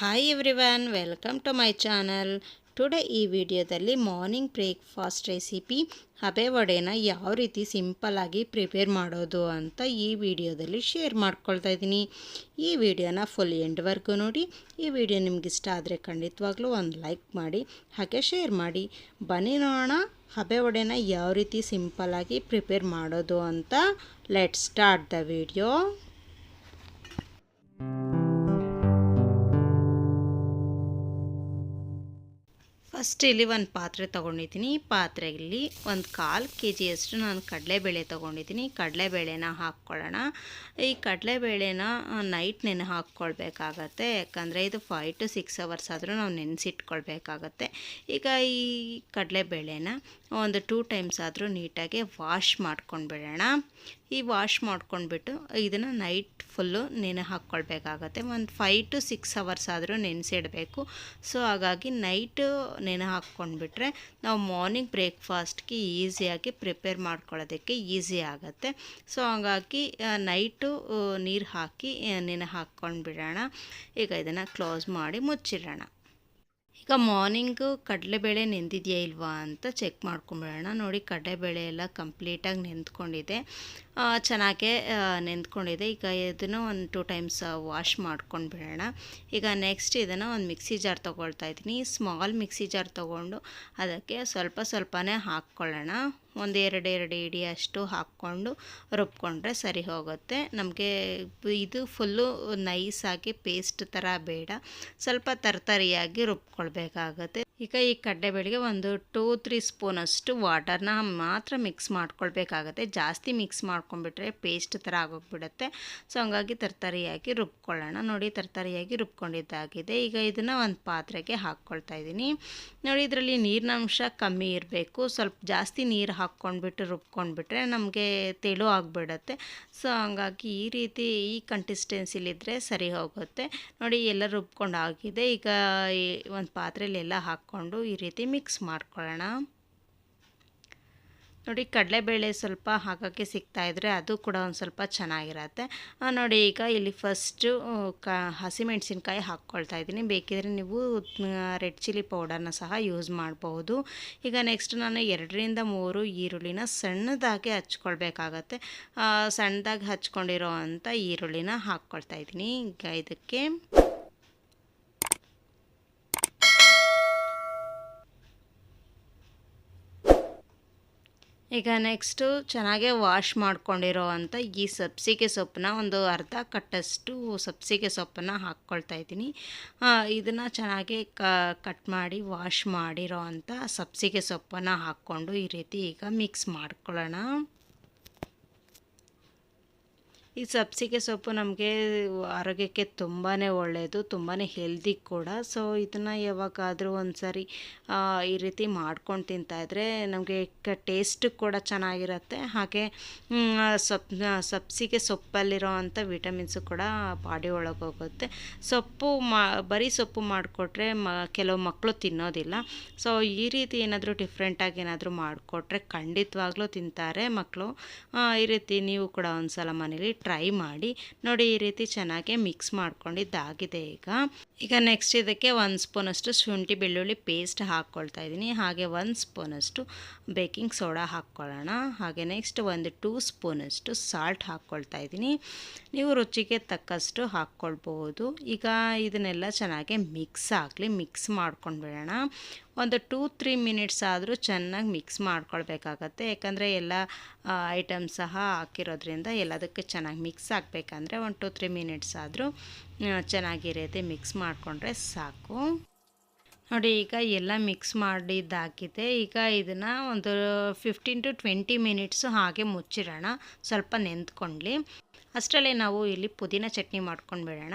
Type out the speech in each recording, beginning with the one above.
Hi everyone welcome to my channel today ಈ ವಿಡಿಯೋದಲ್ಲಿ morning breakfast recipe ಹಬೆ ವಡೆನ ಯಾವ ರೀತಿ ಸಿಂಪಲ್ಲಾಗಿ ಪ್ರಿಪೇರ್ ಮಾಡೋದು ಅಂತ ಈ ವಿಡಿಯೋದಲ್ಲಿ ಶೇರ್ ಮಾಡ್ಕೊಳ್ತಾ ಇದ್ದೀನಿ. ಈ ವಿಡಿಯೋನ ಫುಲ್ ಎಂಡ್ವರೆಗೂ ನೋಡಿ. ಈ ವಿಡಿಯೋ ನಿಮ್ಗೆ ಇಷ್ಟ ಆದರೆ ಖಂಡಿತವಾಗ್ಲೂ ಒಂದು ಲೈಕ್ ಮಾಡಿ, ಹಾಗೆ ಶೇರ್ ಮಾಡಿ. ಬನ್ನಿ ನೋಡೋಣ ಹಬೆ ವಡೆನ ಯಾವ ರೀತಿ ಸಿಂಪಲ್ಲಾಗಿ ಪ್ರಿಪೇರ್ ಮಾಡೋದು ಅಂತ. Let start the video first ಇಲ್ಲಿ ಒಂದು ಪಾತ್ರೆ ತೊಗೊಂಡಿದ್ದೀನಿ. ಈ ಪಾತ್ರೆಯಲ್ಲಿ ಒಂದು ಕಾಲು ಕೆ ಜಿಯಷ್ಟು ನಾನು ಕಡಲೆಬೇಳೆ ತೊಗೊಂಡಿದ್ದೀನಿ. ಕಡಲೆಬೇಳೆನ ಹಾಕ್ಕೊಳ್ಳೋಣ. ಈ ಕಡಲೆಬೇಳೆನ ನೈಟ್ ನೆನೆ ಹಾಕ್ಕೊಳ್ಬೇಕಾಗತ್ತೆ ಯಾಕಂದರೆ ಇದು ಫೈವ್ ಟು ಸಿಕ್ಸ್ ಅವರ್ಸ್ ಆದರೂ ನಾವು ನೆನೆಸಿಟ್ಕೊಳ್ಬೇಕಾಗತ್ತೆ. ಈಗ ಈ ಕಡಲೆಬೇಳೆನ ಒಂದು ಟೂ ಟೈಮ್ಸ್ ಆದರೂ ನೀಟಾಗಿ ವಾಶ್ ಮಾಡ್ಕೊಂಡ್ಬಿಡೋಣ. ಈ ವಾಶ್ ಮಾಡ್ಕೊಂಡ್ಬಿಟ್ಟು ಇದನ್ನು ನೈಟ್ ಫುಲ್ಲು ನೆನೆ ಹಾಕ್ಕೊಳ್ಬೇಕಾಗತ್ತೆ. ಒಂದು ಫೈವ್ ಟು ಸಿಕ್ಸ್ ಅವರ್ಸ್ ಆದರೂ ನೆನೆಸಿಡಬೇಕು. ಸೊ ಹಾಗಾಗಿ ನೈಟು ನೆನೆ ಹಾಕ್ಕೊಂಡ್ಬಿಟ್ರೆ ನಾವು ಮಾರ್ನಿಂಗ್ ಬ್ರೇಕ್ಫಾಸ್ಟ್ಗೆ ಈಸಿಯಾಗಿ ಪ್ರಿಪೇರ್ ಮಾಡ್ಕೊಳ್ಳೋದಕ್ಕೆ ಈಸಿ ಆಗುತ್ತೆ. ಸೊ ಹಾಗಾಗಿ ನೈಟು ನೀರು ಹಾಕಿ ನೆನೆ ಹಾಕ್ಕೊಂಡ್ಬಿಡೋಣ. ಈಗ ಇದನ್ನು ಕ್ಲೋಸ್ ಮಾಡಿ ಮುಚ್ಚಿಡೋಣ. ಈಗ ಮಾರ್ನಿಂಗು ಕಡಲೆಬೇಳೆ ನೆಂದಿದೆಯಾ ಇಲ್ವಾ ಅಂತ ಚೆಕ್ ಮಾಡ್ಕೊಂಬಿಡೋಣ ನೋಡಿ ಕಡಲೆಬೇಳೆ ಎಲ್ಲ ಕಂಪ್ಲೀಟಾಗಿ ನೆಂದ್ಕೊಂಡಿದೆ. ಚೆನ್ನಾಗೇ ನೆಂದ್ಕೊಂಡಿದೆ. ಈಗ ಇದನ್ನು ಒಂದು ಟೂ ಟೈಮ್ಸ್ ವಾಶ್ ಮಾಡ್ಕೊಂಡು ಬಿಡೋಣ. ಈಗ ನೆಕ್ಸ್ಟ್ ಇದನ್ನು ಒಂದು ಮಿಕ್ಸಿ ಜಾರ್ ತೊಗೊಳ್ತಾ ಇದ್ದೀನಿ. ಸ್ಮಾಲ್ ಮಿಕ್ಸಿ ಜಾರ್ ತೊಗೊಂಡು ಅದಕ್ಕೆ ಸ್ವಲ್ಪ ಸ್ವಲ್ಪನೇ ಹಾಕ್ಕೊಳ್ಳೋಣ. ಒಂದು ಎರಡು ಎರಡು ಇಡಿ ಅಷ್ಟು ಹಾಕ್ಕೊಂಡು ರುಬ್ಕೊಂಡ್ರೆ ಸರಿ ಹೋಗುತ್ತೆ. ನಮಗೆ ಇದು ಫುಲ್ಲು ನೈಸಾಗಿ ಪೇಸ್ಟ್ ಥರ ಬೇಡ. ಸ್ವಲ್ಪ ತರ್ತರಿಯಾಗಿ ರುಬ್ಕೊಳ್ಬೇಕಾಗತ್ತೆ. ಈಗ ಈ ಕಡಲೆಬೇಳೆಗೆ ಒಂದು ಟೂ ತ್ರೀ ಸ್ಪೂನಷ್ಟು ವಾಟರ್ನ ಮಾತ್ರ ಮಿಕ್ಸ್ ಮಾಡ್ಕೊಳ್ಬೇಕಾಗತ್ತೆ. ಜಾಸ್ತಿ ಮಿಕ್ಸ್ ಮಾಡ್ಕೊಂಡ್ಬಿಟ್ರೆ ಪೇಸ್ಟ್ ಥರ ಆಗೋಗ್ಬಿಡುತ್ತೆ. ಸೊ ಹಂಗಾಗಿ ತರ್ತರಿಯಾಗಿ ರುಬ್ಕೊಳ್ಳೋಣ. ನೋಡಿ, ತರ್ತರಿಯಾಗಿ ರುಬ್ಕೊಂಡಿದ್ದಾಗಿದೆ. ಈಗ ಇದನ್ನು ಒಂದು ಪಾತ್ರೆಗೆ ಹಾಕ್ಕೊಳ್ತಾ ಇದ್ದೀನಿ. ನೋಡಿ, ಇದರಲ್ಲಿ ನೀರಿನ ಅಂಶ ಕಮ್ಮಿ ಇರಬೇಕು. ಸ್ವಲ್ಪ ಜಾಸ್ತಿ ನೀರು ಹಾಕ್ಕೊಂಡ್ಬಿಟ್ಟು ರುಬ್ಕೊಂಡ್ಬಿಟ್ರೆ ನಮಗೆ ತೆಳು ಆಗಿಬಿಡುತ್ತೆ. ಸೊ ಹಂಗಾಗಿ ಈ ರೀತಿ ಈ ಕನ್ಸಿಸ್ಟೆನ್ಸಿಲಿದ್ದರೆ ಸರಿ ಹೋಗುತ್ತೆ. ನೋಡಿ, ಎಲ್ಲ ರುಬ್ಕೊಂಡು ಆಗಿದೆ ಈಗ ಒಂದು ಪಾತ್ರೆಯಲ್ಲಿ ಎಲ್ಲ ಹಾಕ್ಕೊಂಡು ಈ ರೀತಿ ಮಿಕ್ಸ್ ಮಾಡ್ಕೊಳ್ಳೋಣ. ನೋಡಿ ಕಡಲೆಬೇಳೆ ಸ್ವಲ್ಪ ಹಾಕೋಕ್ಕೆ ಸಿಗ್ತಾಯಿದ್ರೆ ಅದು ಕೂಡ ಒಂದು ಸ್ವಲ್ಪ ಚೆನ್ನಾಗಿರತ್ತೆ. ನೋಡಿ ಈಗ ಇಲ್ಲಿ ಫಸ್ಟು ಕ, ಹಸಿಮೆಣಸಿನ್ಕಾಯಿ ಹಾಕ್ಕೊಳ್ತಾ ಇದ್ದೀನಿ. ಬೇಕಿದ್ರೆ ನೀವು ರೆಡ್ ಚಿಲ್ಲಿ ಪೌಡರ್ನ ಸಹ ಯೂಸ್ ಮಾಡಬಹುದು ಈಗ ನೆಕ್ಸ್ಟ್ ನಾನು ಎರಡರಿಂದ ಮೂರು ಈರುಳ್ಳಿನ ಸಣ್ಣದಾಗಿ ಹಚ್ಕೊಳ್ಬೇಕಾಗತ್ತೆ. ಸಣ್ಣದಾಗಿ ಹಚ್ಕೊಂಡಿರೋ ಅಂಥ ಈರುಳ್ಳಿನ ಹಾಕ್ಕೊಳ್ತಾ ಇದ್ದೀನಿ. ಈಗ ಇದಕ್ಕೆ ಈಗ ನೆಕ್ಸ್ಟು ಚೆನ್ನಾಗೆ ವಾಶ್ ಮಾಡ್ಕೊಂಡಿರೋ ಅಂಥ ಈ ಸಬ್ಸಿಗೆ ಸೊಪ್ಪನ್ನ ಒಂದು ಅರ್ಧ ಕಟ್ಟಷ್ಟು ಸಬ್ಸಿಗೆ ಸೊಪ್ಪನ್ನು ಹಾಕ್ಕೊಳ್ತಾ ಇದ್ದೀನಿ. ಇದನ್ನು ಚೆನ್ನಾಗಿ ಕಟ್ ಮಾಡಿ ವಾಶ್ ಮಾಡಿರೋ ಅಂಥ ಸಬ್ಸಿಗೆ ಸೊಪ್ಪನ್ನು ಹಾಕ್ಕೊಂಡು ಈ ರೀತಿ ಈಗ ಮಿಕ್ಸ್ ಮಾಡ್ಕೊಳ್ಳೋಣ. ಈ ಸಬ್ಸಿಗೆ ಸೊಪ್ಪು ನಮಗೆ ಆರೋಗ್ಯಕ್ಕೆ ತುಂಬಾ ಒಳ್ಳೆಯದು ತುಂಬಾ ಹೆಲ್ದಿ ಕೂಡ. ಸೊ ಇದನ್ನು ಯಾವಾಗಾದರೂ ಒಂದು ಸಾರಿ ಈ ರೀತಿ ಮಾಡ್ಕೊಂಡು ತಿಂತಾಯಿದ್ರೆ ನಮಗೆ ಟೇಸ್ಟ್ ಕೂಡ ಚೆನ್ನಾಗಿರುತ್ತೆ. ಹಾಗೆ ಸೊಪ್ಪು ಸಬ್ಸಿಗೆ ಸೊಪ್ಪಲ್ಲಿರೋ ಅಂಥ ವಿಟಮಿನ್ಸು ಕೂಡ ಬಾಡಿ ಒಳಗೆ ಹೋಗುತ್ತೆ. ಸೊಪ್ಪು ಮಾ, ಬರೀ ಸೊಪ್ಪು ಮಾಡಿಕೊಟ್ರೆ ಮ, ಕೆಲವು ಮಕ್ಕಳು ತಿನ್ನೋದಿಲ್ಲ. ಸೊ ಈ ರೀತಿ ಏನಾದರೂ ಡಿಫ್ರೆಂಟಾಗಿ ಏನಾದರೂ ಮಾಡಿಕೊಟ್ರೆ ಖಂಡಿತವಾಗ್ಲೂ ತಿಂತಾರೆ ಮಕ್ಕಳು ಈ ರೀತಿ ನೀವು ಕೂಡ ಒಂದು ಸಲ ಮನೇಲಿ ಟ್ರೈ ಮಾಡಿ ನೋಡಿ ಈ ರೀತಿ ಚೆನ್ನಾಗಿ ಮಿಕ್ಸ್ ಮಾಡ್ಕೊಂಡಿದ್ದಾಗಿದೆ ಈಗ. ಈಗ ನೆಕ್ಸ್ಟ್ ಇದಕ್ಕೆ ಒಂದು ಸ್ಪೂನಷ್ಟು ಶುಂಠಿ ಬೆಳ್ಳುಳ್ಳಿ ಪೇಸ್ಟ್ ಹಾಕ್ಕೊಳ್ತಾ ಇದ್ದೀನಿ. ಹಾಗೆ ಒಂದು ಸ್ಪೂನಷ್ಟು ಬೇಕಿಂಗ್ ಸೋಡಾ ಹಾಕ್ಕೊಳ್ಳೋಣ. ಹಾಗೆ ನೆಕ್ಸ್ಟ್ ಒಂದು ಟೂ ಸ್ಪೂನಷ್ಟು ಸಾಲ್ಟ್ ಹಾಕ್ಕೊಳ್ತಾ ಇದ್ದೀನಿ. ನೀವು ರುಚಿಗೆ ತಕ್ಕಷ್ಟು ಹಾಕ್ಕೊಳ್ಬೋದು ಈಗ ಇದನ್ನೆಲ್ಲ ಚೆನ್ನಾಗಿ ಮಿಕ್ಸ್ ಆಗಲಿ ಮಿಕ್ಸ್ ಮಾಡ್ಕೊಂಡು ಬಿಡೋಣ ಒಂದು ಟೂ ತ್ರೀ ಮಿನಿಟ್ಸ್ ಆದರೂ ಚೆನ್ನಾಗಿ ಮಿಕ್ಸ್ ಮಾಡ್ಕೊಳ್ಬೇಕಾಗತ್ತೆ. ಯಾಕಂದರೆ ಎಲ್ಲ ಐಟಮ್ ಸಹ ಹಾಕಿರೋದ್ರಿಂದ ಎಲ್ಲದಕ್ಕೆ ಚೆನ್ನಾಗಿ ಮಿಕ್ಸ್ ಹಾಕ್ಬೇಕಂದ್ರೆ ಒಂದು ಟೂ ತ್ರೀ ಮಿನಿಟ್ಸ್ ಆದರೂ ಚೆನ್ನಾಗಿರುತ್ತೆ ಮಿಕ್ಸ್ ಮಾಡಿಕೊಂಡ್ರೆ ಸಾಕು. ನೋಡಿ, ಈಗ ಎಲ್ಲ ಮಿಕ್ಸ್ ಮಾಡಿದ್ದಾಗಿದೆ. ಈಗ ಇದನ್ನು ಒಂದು ಫಿಫ್ಟೀನ್ ಟು ಟ್ವೆಂಟಿ ಮಿನಿಟ್ಸು ಹಾಗೆ ಮುಚ್ಚಿರೋಣ ಸ್ವಲ್ಪ ನೆಂದ್ಕೊಳ್ಳಿ ಅಷ್ಟರಲ್ಲೇ ನಾವು ಇಲ್ಲಿ ಪುದೀನ ಚಟ್ನಿ ಮಾಡ್ಕೊಂಡು ಬಿಡೋಣ.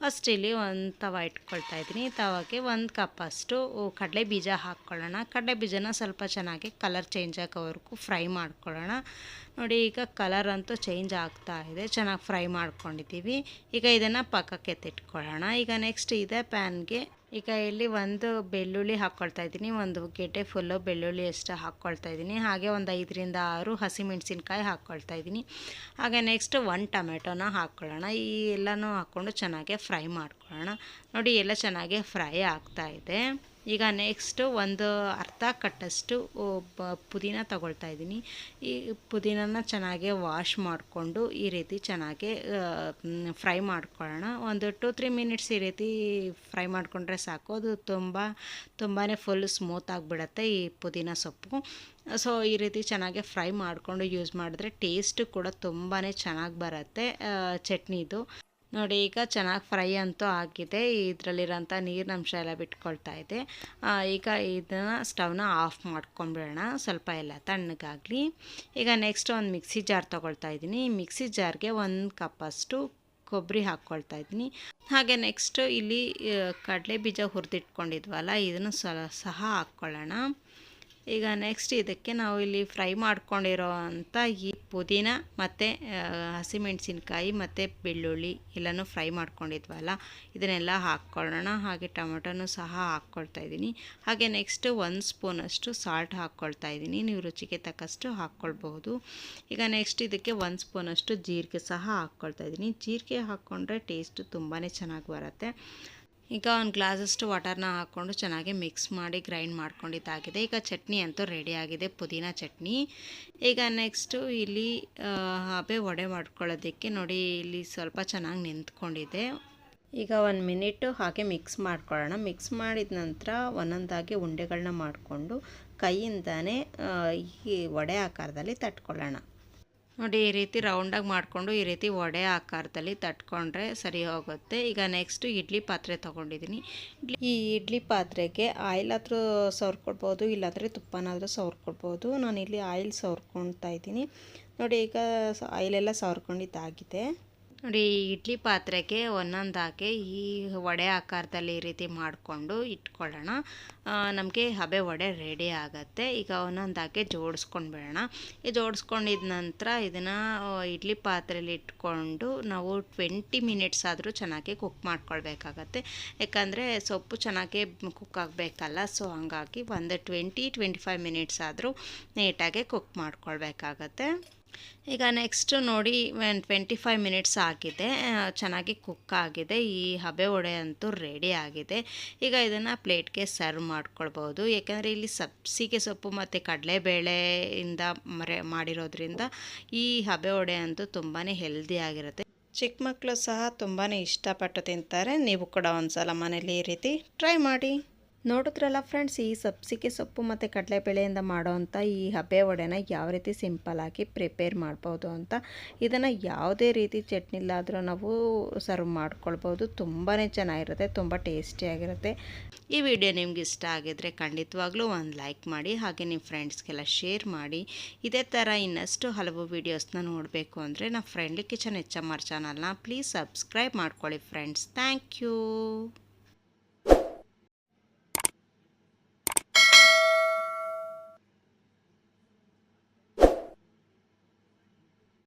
ಫಸ್ಟ್ ಇಲ್ಲಿ ಒಂದು ತವ ಇಟ್ಕೊಳ್ತಾ ಇದ್ದೀನಿ. ತವಾಗೆ ಒಂದು ಕಪ್ ಅಷ್ಟು ಕಡಲೆ ಬೀಜ ಹಾಕ್ಕೊಳ್ಳೋಣ. ಕಡಲೆ ಬೀಜನ ಸ್ವಲ್ಪ ಚೆನ್ನಾಗಿ ಕಲರ್ ಚೇಂಜ್ ಆಗೋವರೆಗೂ ಫ್ರೈ ಮಾಡ್ಕೊಳ್ಳೋಣ. ನೋಡಿ, ಈಗ ಕಲರ್ ಅಂತೂ ಚೇಂಜ್ ಆಗ್ತಾ ಇದೆ. ಚೆನ್ನಾಗಿ ಫ್ರೈ ಮಾಡ್ಕೊಂಡಿದ್ದೀವಿ. ಈಗ ಇದನ್ನು ಪಕ್ಕಕ್ಕೆ ಎತ್ತಿಟ್ಕೊಳ್ಳೋಣ ಈಗ ನೆಕ್ಸ್ಟ್ ಇದೆ ಪ್ಯಾನ್ಗೆ ಈಗ ಇಲ್ಲಿ ಒಂದು ಬೆಳ್ಳುಳ್ಳಿ ಹಾಕ್ಕೊಳ್ತಾ ಇದ್ದೀನಿ. ಒಂದು ಗೆಡ್ಡೆ ಫುಲ್ಲು ಬೆಳ್ಳುಳ್ಳಿ ಅಷ್ಟು ಹಾಕ್ಕೊಳ್ತಾ ಇದ್ದೀನಿ. ಹಾಗೆ ಒಂದು ಐದರಿಂದ ಆರು ಹಸಿಮೆಣಸಿನ್ಕಾಯಿ ಹಾಕ್ಕೊಳ್ತಾ ಇದ್ದೀನಿ. ಹಾಗೆ ನೆಕ್ಸ್ಟ್ ಒಂದು ಟೊಮೆಟೊನ ಹಾಕ್ಕೊಳ್ಳೋಣ. ಈ ಎಲ್ಲನೂ ಹಾಕ್ಕೊಂಡು ಚೆನ್ನಾಗಿ ಫ್ರೈ ಮಾಡ್ಕೊಳ್ಳೋಣ. ನೋಡಿ, ಎಲ್ಲ ಚೆನ್ನಾಗಿ ಫ್ರೈ ಆಗ್ತಾ ಇದೆ. ಈಗ ನೆಕ್ಸ್ಟು ಒಂದು ಅರ್ಧ ಕಟ್ಟಷ್ಟು ಪುದೀನ ತಗೊಳ್ತಾ ಇದ್ದೀನಿ. ಈ ಪುದೀನನ ಚೆನ್ನಾಗಿ ವಾಶ್ ಮಾಡಿಕೊಂಡು ಈ ರೀತಿ ಚೆನ್ನಾಗಿ ಫ್ರೈ ಮಾಡ್ಕೊಳ್ಳೋಣ. ಒಂದು ಟು ತ್ರೀ ಮಿನಿಟ್ಸ್ ಈ ರೀತಿ ಫ್ರೈ ಮಾಡಿಕೊಂಡ್ರೆ ಸಾಕು. ಅದು ತುಂಬ ತುಂಬಾ ಫುಲ್ ಸ್ಮೂತ್ ಆಗಿಬಿಡತ್ತೆ ಈ ಪುದೀನ ಸೊಪ್ಪು. ಸೊ ಈ ರೀತಿ ಚೆನ್ನಾಗಿ ಫ್ರೈ ಮಾಡಿಕೊಂಡು ಯೂಸ್ ಮಾಡಿದ್ರೆ ಟೇಸ್ಟು ಕೂಡ ತುಂಬಾ ಚೆನ್ನಾಗಿ ಬರುತ್ತೆ ಚಟ್ನಿದು. ನೋಡಿ, ಈಗ ಚೆನ್ನಾಗಿ ಫ್ರೈ ಅಂತೂ ಆಗಿದೆ. ಇದರಲ್ಲಿರೋಂಥ ನೀರಿನಂಶ ಎಲ್ಲ ಬಿಟ್ಕೊಳ್ತಾ ಇದೆ. ಈಗ ಇದನ್ನು ಸ್ಟವ್ನ ಆಫ್ ಮಾಡ್ಕೊಂಬಿಡೋಣ. ಸ್ವಲ್ಪ ಎಲ್ಲ ತಣ್ಣಗಾಗಲಿ. ಈಗ ನೆಕ್ಸ್ಟ್ ಒಂದು ಮಿಕ್ಸಿ ಜಾರ್ ತೊಗೊಳ್ತಾ ಇದ್ದೀನಿ. ಮಿಕ್ಸಿ ಜಾರ್ಗೆ ಒಂದು ಕಪ್ಪಷ್ಟು ಕೊಬ್ಬರಿ ಹಾಕ್ಕೊಳ್ತಾ ಇದ್ದೀನಿ. ಹಾಗೆ ನೆಕ್ಸ್ಟು ಇಲ್ಲಿ ಕಡಲೆ ಬೀಜ ಹುರಿದಿಟ್ಕೊಂಡಿದ್ವಲ್ಲ, ಇದನ್ನು ಸಹ ಹಾಕ್ಕೊಳ್ಳೋಣ. ಈಗ ನೆಕ್ಸ್ಟ್ ಇದಕ್ಕೆ ನಾವು ಇಲ್ಲಿ ಫ್ರೈ ಮಾಡ್ಕೊಂಡಿರೋ ಅಂಥ ಈ ಪುದೀನ ಮತ್ತು ಹಸಿಮೆಣಸಿನ್ಕಾಯಿ ಮತ್ತು ಬೆಳ್ಳುಳ್ಳಿ ಎಲ್ಲನೂ ಫ್ರೈ ಮಾಡ್ಕೊಂಡಿದ್ವಲ್ಲ, ಇದನ್ನೆಲ್ಲ ಹಾಕ್ಕೊಳ್ಳೋಣ. ಹಾಗೆ ಟೊಮೆಟೊನೂ ಸಹ ಹಾಕ್ಕೊಳ್ತಾ ಇದ್ದೀನಿ. ಹಾಗೆ ನೆಕ್ಸ್ಟ್ ಒಂದು ಸ್ಪೂನಷ್ಟು ಸಾಲ್ಟ್ ಹಾಕ್ಕೊಳ್ತಾ ಇದ್ದೀನಿ. ನೀವು ರುಚಿಗೆ ತಕ್ಕಷ್ಟು ಹಾಕ್ಕೊಳ್ಬಹುದು. ಈಗ ನೆಕ್ಸ್ಟ್ ಇದಕ್ಕೆ ಒಂದು ಸ್ಪೂನಷ್ಟು ಜೀರಿಗೆ ಸಹ ಹಾಕ್ಕೊಳ್ತಾ ಇದ್ದೀನಿ. ಜೀರಿಗೆ ಹಾಕ್ಕೊಂಡ್ರೆ ಟೇಸ್ಟು ತುಂಬಾ ಚೆನ್ನಾಗಿ ಬರುತ್ತೆ. ಈಗ ಒಂದು ಗ್ಲಾಸಷ್ಟು ವಾಟರ್ನ ಹಾಕ್ಕೊಂಡು ಚೆನ್ನಾಗಿ ಮಿಕ್ಸ್ ಮಾಡಿ ಗ್ರೈಂಡ್ ಮಾಡ್ಕೊಂಡಿದ್ದಾಗಿದೆ ಈಗ ಚಟ್ನಿ ಅಂತೂ ರೆಡಿಯಾಗಿದೆ ಪುದೀನ ಚಟ್ನಿ. ಈಗ ನೆಕ್ಸ್ಟು ಇಲ್ಲಿ ಹಬೆ ವಡೆ ಮಾಡ್ಕೊಳ್ಳೋದಕ್ಕೆ ನೋಡಿ ಇಲ್ಲಿ ಸ್ವಲ್ಪ ಚೆನ್ನಾಗಿ ನಿಂತ್ಕೊಂಡಿದೆ. ಈಗ ಒಂದು ಮಿನಿಟು ಹಾಗೆ ಮಿಕ್ಸ್ ಮಾಡ್ಕೊಳ್ಳೋಣ. ಮಿಕ್ಸ್ ಮಾಡಿದ ನಂತರ ಒಂದೊಂದಾಗಿ ಉಂಡೆಗಳನ್ನ ಮಾಡಿಕೊಂಡು ಕೈಯಿಂದನೇ ಈ ವಡೆ ಆಕಾರದಲ್ಲಿ ತಟ್ಕೊಳ್ಳೋಣ. ನೋಡಿ, ಈ ರೀತಿ ರೌಂಡಾಗಿ ಮಾಡಿಕೊಂಡು ಈ ರೀತಿ ವಡೆ ಆಕಾರದಲ್ಲಿ ತಟ್ಕೊಂಡ್ರೆ ಸರಿ ಹೋಗುತ್ತೆ. ಈಗ ನೆಕ್ಸ್ಟು ಇಡ್ಲಿ ಪಾತ್ರೆ ತೊಗೊಂಡಿದ್ದೀನಿ. ಈ ಇಡ್ಲಿ ಪಾತ್ರೆಗೆ ಆಯಿಲ್ ಆದರೂ ಸವರ್ಕೊಳ್ಬೋದು ಇಲ್ಲಾಂದರೆ ತುಪ್ಪನಾದರೂ ಸವರ್ಕೊಳ್ಬೋದು ನಾನು ಇಲ್ಲಿ ಆಯಿಲ್ ಸವರ್ಕೊಳ್ತಾ ಇದ್ದೀನಿ. ನೋಡಿ, ಈಗ ಆಯಿಲೆಲ್ಲ ಸವರ್ಕೊಂಡಿದ್ದಾಗಿದೆ. ನೋಡಿ, ಇಡ್ಲಿ ಪಾತ್ರೆಗೆ ಒಂದೊಂದು ಹಾಕಿ ಈ ವಡೆ ಆಕಾರದಲ್ಲಿ ಈ ರೀತಿ ಮಾಡಿಕೊಂಡು ಇಟ್ಕೊಳ್ಳೋಣ. ನಮಗೆ ಹಬೆ ವಡೆ ರೆಡಿ ಆಗುತ್ತೆ. ಈಗ ಒಂದೊಂದಾಗೆ ಜೋಡಿಸ್ಕೊಂಡ್ಬಿಡೋಣ. ಈ ಜೋಡಿಸ್ಕೊಂಡಿದ ನಂತರ ಇದನ್ನು ಇಡ್ಲಿ ಪಾತ್ರೆಯಲ್ಲಿ ಇಟ್ಕೊಂಡು ನಾವು ಟ್ವೆಂಟಿ ಮಿನಿಟ್ಸ್ ಆದರೂ ಚೆನ್ನಾಗಿ ಕುಕ್ ಮಾಡ್ಕೊಳ್ಬೇಕಾಗತ್ತೆ. ಯಾಕಂದರೆ ಸೊಪ್ಪು ಚೆನ್ನಾಗಿ ಕುಕ್ ಆಗಬೇಕಲ್ಲ, ಸೊ ಹಂಗಾಗಿ ಒಂದು ಟ್ವೆಂಟಿ ಟ್ವೆಂಟಿ ಫೈವ್ ಮಿನಿಟ್ಸ್ ಆದರೂ ನೀಟಾಗಿ ಕುಕ್ ಮಾಡ್ಕೊಳ್ಬೇಕಾಗತ್ತೆ. ಈಗ ನೆಕ್ಸ್ಟು ನೋಡಿ ಒಂದು ಟ್ವೆಂಟಿ ಫೈವ್ ಮಿನಿಟ್ಸ್ ಆಗಿದೆ ಚೆನ್ನಾಗಿ ಕುಕ್ ಆಗಿದೆ, ಈ ಹಬೆ ವಡೆ ಅಂತೂ ರೆಡಿ ಆಗಿದೆ. ಈಗ ಇದನ್ನು ಪ್ಲೇಟ್ಗೆ ಸರ್ವ್ ಮಾಡ್ಕೊಳ್ಬೋದು. ಏಕೆಂದರೆ ಇಲ್ಲಿ ಸಬ್ಸಿಗೆ ಸೊಪ್ಪು ಮತ್ತು ಕಡಲೆಬೇಳೆಯಿಂದ ಮರೆ, ಮಾಡಿರೋದ್ರಿಂದ ಈ ಹಬೆ ವಡೆ ಅಂತೂ ತುಂಬಾ ಹೆಲ್ದಿ ಆಗಿರುತ್ತೆ. ಚಿಕ್ಕ ಮಕ್ಕಳು ಸಹ ತುಂಬಾ ಇಷ್ಟಪಟ್ಟು ತಿಂತಾರೆ. ನೀವು ಕೂಡ ಒಂದು ಸಲ ಮನೇಲಿ ಈ ರೀತಿ ಟ್ರೈ ಮಾಡಿ. ನೋಡಿದ್ರಲ್ಲ ಫ್ರೆಂಡ್ಸ್ ಈ ಸಬ್ಸಿಗೆ ಸೊಪ್ಪು ಮತ್ತು ಕಡಲೆಬೇಳೆಯಿಂದ ಮಾಡೋವಂಥ ಈ ಹಬೆ ವಡೆನ ಯಾವ ರೀತಿ ಸಿಂಪಲ್ಲಾಗಿ ಪ್ರಿಪೇರ್ ಮಾಡ್ಬೋದು ಅಂತ ಇದನ್ನು ಯಾವುದೇ ರೀತಿ ಚಟ್ನಿಲ್ಲಾದರೂ ನಾವು ಸರ್ವ್ ಮಾಡ್ಕೊಳ್ಬೋದು. ತುಂಬಾ ಚೆನ್ನಾಗಿರುತ್ತೆ, ತುಂಬ ಟೇಸ್ಟಿಯಾಗಿರುತ್ತೆ ಈ ವಿಡಿಯೋ ನಿಮ್ಗೆ ಇಷ್ಟ ಆಗಿದ್ರೆ ಖಂಡಿತವಾಗ್ಲೂ ಒಂದು ಲೈಕ್ ಮಾಡಿ, ಹಾಗೆ ನಿಮ್ಮ ಫ್ರೆಂಡ್ಸ್ಗೆಲ್ಲ ಶೇರ್ ಮಾಡಿ. ಇದೇ ಥರ ಇನ್ನಷ್ಟು ಹಲವು ವೀಡಿಯೋಸ್ನ ನೋಡಬೇಕು ಅಂದರೆ ನಮ್ಮ friendly kitchen H M R ಚಾನಲ್ನ ಪ್ಲೀಸ್ ಸಬ್ಸ್ಕ್ರೈಬ್ ಮಾಡ್ಕೊಳ್ಳಿ ಫ್ರೆಂಡ್ಸ್ ಥ್ಯಾಂಕ್ ಯು